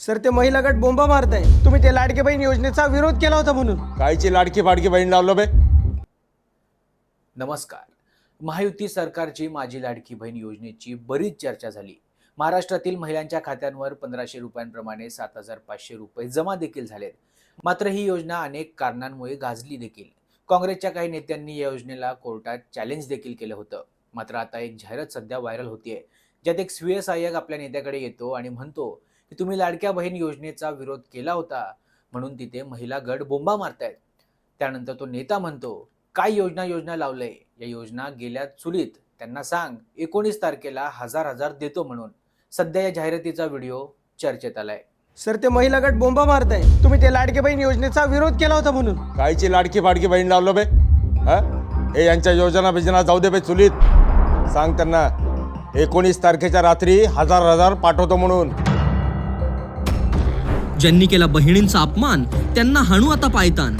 Sir ते महिला गट बोंबा मारताय. तुम्ही ते लाडके बहीण योजनेचा विरोध केला होता म्हणून. कायची लाडकी फाडकी बहीण लावलं बे? नमस्कार. महायुती सरकारची माझी लाडकी बहीण योजनेची बरीच चर्चा झाली. महाराष्ट्रातील महिलांच्या खात्यांवर पंधराशे रुपयांप्रमाणे सात हजार पाचशे रुपये जमा देखील झालेत. मात्र ही योजना अनेक कारणांमुळे गाजली देखील. काँग्रेसच्या काही नेत्यांनी या योजनेला कोर्टात चॅलेंज देखील केलं होतं. मात्र आता एक जाहिरात सध्या व्हायरल होतीये. ज्यात एक स्वीय सहाय्यक आपल्या नेत्याकडे येतो आणि म्हणतो की तुम्ही लाडक्या बहीण योजनेचा विरोध केला होता म्हणून तिथे महिला गट बोंबा मारतायत. त्यानंतर तो नेता म्हणतो काय योजना योजना लावलंय? या योजना गेल्या चुलीत. त्यांना सांग एकोणीस तारखेला हजार हजार देतो म्हणून. सध्या या जाहिरातीचा व्हिडिओ चर्चेत आलाय. सर ते महिला गट बोंबा मारताय तुम्ही ते लाडके बहीण योजनेचा विरोध केला होता म्हणून. कायची लाडकी फाडकी बहीण लावलं बे? हा? हे यांच्या योजना बिजना जाऊ दे बे चुलीत. सांग त्यांना एकोणीस तारखेच्या रात्री हजार हजार पाठवतो म्हणून. ज्यांनी केला बहिणींचा अपमान त्यांना हाणू आता पायतान